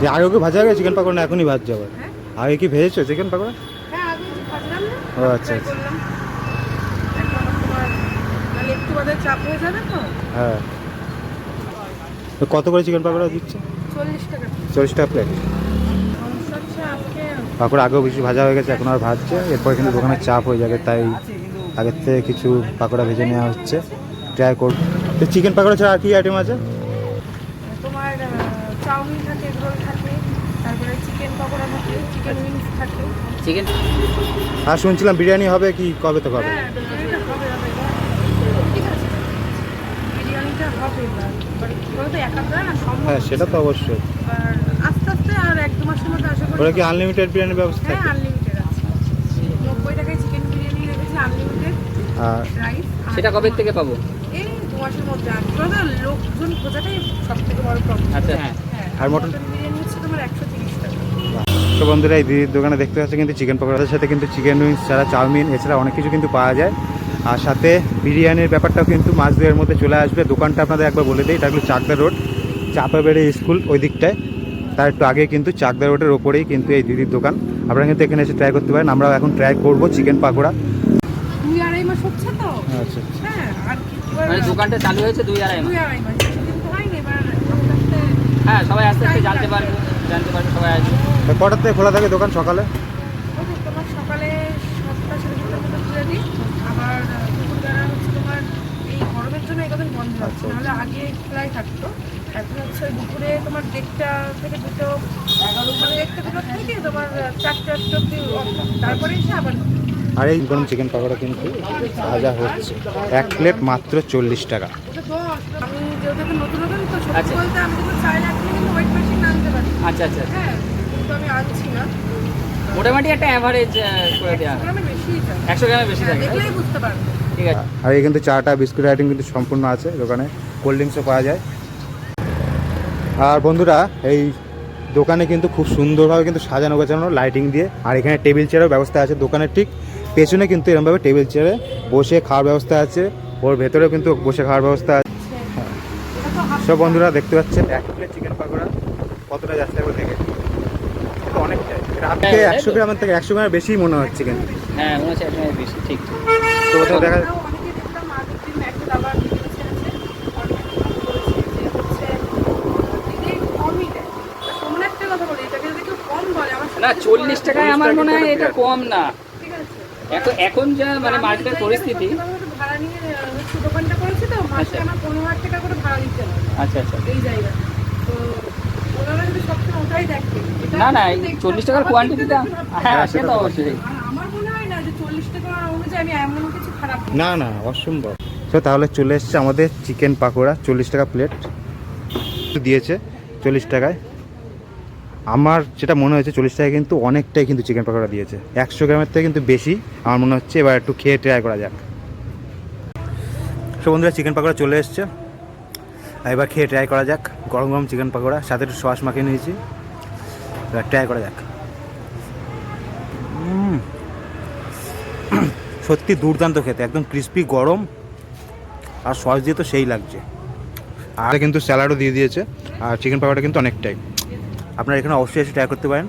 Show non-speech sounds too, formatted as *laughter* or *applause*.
যে আগে কি ভাজা হয়ে চিকেন পাকোড়া না এখনই ভাজছে আবার হ্যাঁ। আগে কি ভেজেছো চিকেন পাকোড়া? হ্যাঁ ও আচ্ছা আচ্ছা। হয়ে যাবে কত করে চিকেন পাকোড়া দিচ্ছে? চল্লিশ টাকা। প্লেট পাকোড়া আগেও বেশি ভাজা হয়ে গেছে এখন আর ভাজছে। এরপর কিন্তু দোকানে চাপ হয়ে যাবে তাই আগের থেকে কিছু পাকোড়া ভেজে নেওয়া হচ্ছে। ট্রাই করব। তো চিকেন পাকোড়া ছাড়া আর কি আইটেম আছে? তোমার চাউমিন থাকে এগ রোল থাকে। তারপরে চিকেন পকোড়া থাকে চিকেন উইংস থাকে। চিকেন? আর শুনছিলাম বিরিয়ানি হবে কি কবে তো কবে হ্যাঁ বিরিয়ানিটা হবে হবে। ঠিক আছে। বিরিয়ানিটা হবে এবার। এবার কি বলতো একা তো না সম্ভব হ্যাঁ সেটা তো অবশ্যই। আর আস্তে আস্তে আর এক দু মাসের মধ্যে আশা করি ওরা কি আনলিমিটেড বিরিয়ানির ব্যবস্থা হ্যাঁ আনলিমিটেড আছে। নব্বই টাকায় চিকেন বিরিয়ানি রেখেছি আনলিমিটেড আর সেটা কবে থেকে পাবো? এই দু মাসের মধ্যে। আর তো লোকজন খোঁজাটাই সব আচ্ছা। হ্যাঁ। আর মটন? তো বন্ধুরা এই দিদির দোকানে দেখতে পাচ্ছি কিন্তু চিকেন পকোড়ার সাথে কিন্তু চিকেন উইংস ছাড়া চাউমিন এছাড়া অনেক কিছু কিন্তু পাওয়া যায়। আর সাথে বিরিয়ানির ব্যাপারটাও কিন্তু মাছ দুয়ের মধ্যে চলে আসবে। দোকানটা আপনাদের একবার বলে দিই এটা হলো চাকদা রোড চাপাবেড়ে স্কুল ওই দিকটায়। তার একটু আগে কিন্তু চাকদা রোডের ওপরেই কিন্তু এই দিদির দোকান। আপনারা কিন্তু এখানে এসে ট্রাই করতে পারেন। আমরা এখন ট্রাই করব চিকেন পাকোড়া। দুই আড়াই মাস হচ্ছে তো। আচ্ছা হ্যাঁ মানে দোকানটা চালু হয়েছে দুই আড়াই মাস দুই আড়াই মাস বেশি দিন তো হয়নি এবার আস্তে আস্তে হ্যাঁ সবাই আস্তে আস্তে জানতে পারবে জানতে পারবে সবাই আসবে। কটার থেকে খোলা থাকে দোকান সকালে? তোমার সকালে সাতটা সাড়ে সাতটার মধ্যে খুলে দিই। আবার দুপুরবেলা হচ্ছে তোমার এই গরমের জন্য বন্ধ। আচ্ছা, আছে নাহলে আগে খোলাই থাকতো। এখন হচ্ছে দুপুরে তোমার দেড়টা থেকে দুটো এগারো মানে একটা দুটো থেকে তোমার চারটা চারটা অব্দি off থাকে। তারপরে এসে আবার আর এই গরম চিকেন পাকোড়া কিন্তু ভাজা হচ্ছে। এক প্লেট মাত্র চল্লিশ টাকা। ওটা দশ আমি যেহেতু নতুন নতুন তো সত্যি আচ্ছা। বলতে আমি কিন্তু চাইলে আপনি কিন্তু ওয়েট মেশিন আনতে পারি। আচ্ছা আচ্ছা হ্যাঁ কিন্তু আমি আনছি না। মোটামুটি একটা অ্যাভারেজ করে দেওয়া হয় আমি বেশি চাই একশো গ্রামের বেশি থাকে দেখলেই বুঝতে পারব। ঠিক আছে। আর এই কিন্তু চাটা বিস্কুট আইটেম কিন্তু সম্পূর্ণ আছে দোকানে। কোল্ড ড্রিঙ্কসও পাওয়া যায়। আর বন্ধুরা এই দোকানে কিন্তু খুব সুন্দরভাবে কিন্তু সাজানো গোছানো লাইটিং দিয়ে। আর এখানে টেবিল চেয়ারের ব্যবস্থা আছে দোকানের ঠিক পেছনে কিন্তু এরকমভাবে টেবিল চেয়ারে বসে খাওয়ার ব্যবস্থা আছে। ওর ভেতরেও কিন্তু বসে খাওয়ার ব্যবস্থা আছে। সব বন্ধুরা দেখতে পাচ্ছেন এক প্লেট চিকেন পাকোড়া কতটা যাচ্ছে একবার দেখে। অনেকটাই। হ্যাঁ, একশো গ্রামের থেকে একশো গ্রামের বেশি মনে হচ্ছে কিন্তু। হ্যাঁ মনে হচ্ছে একশো বেশি ঠিক ঠিক। তো ওটা দেখা না চল্লিশ টাকায় আমার মনে হয় এটা কম না। ঠিক এখন এখন যা মানে মার্কেটের পরিস্থিতি ভাড়া নিয়ে হচ্ছে দোকানটা করেছি তো মাসে আচ্ছা। আমার পনেরো হাজার টাকা করে ভাড়া দিতে আচ্ছা আচ্ছা। এই জায়গা তো ওনারা যদি সবসময় ওটাই দেখে না না চল্লিশ টাকার কোয়ান্টিটিটা হ্যাঁ হ্যাঁ, সে তো তো অবশ্যই। আমার মনে হয় না যে চল্লিশ টাকা অনুযায়ী আমি এমন কিছু খারাপ না না অসম্ভব। তো তাহলে চলে এসছে আমাদের চিকেন পাকোড়া চল্লিশ টাকা প্লেট দিয়েছে চল্লিশ টাকায়। আমার যেটা মনে হয়েছে চল্লিশ টাকায় কিন্তু অনেকটাই কিন্তু চিকেন পাকোড়া দিয়েছে। একশো গ্রামের থেকে কিন্তু বেশি আমার মনে হচ্ছে। এবার একটু খেয়ে ট্রাই করা যাক। সো বন্ধুরা চিকেন পাকোড়া চলে এসছে। এবার খেয়ে ট্রাই করা যাক। গরম গরম চিকেন পাকোড়া সাথে একটু সস মাখিয়ে নিয়েছি। এবার ট্রাই করা যাক। *clears throat* সত্যি দুর্দান্ত খেতে একদম ক্রিস্পি গরম। আর সস দিয়ে তো সেই লাগছে। আর কিন্তু স্যালাডও দিয়ে দিয়েছে। আর চিকেন পাকোড়া কিন্তু অনেকটাই। আপনারা এখানে অবশ্যই এসে ট্রাই করতে পারেন।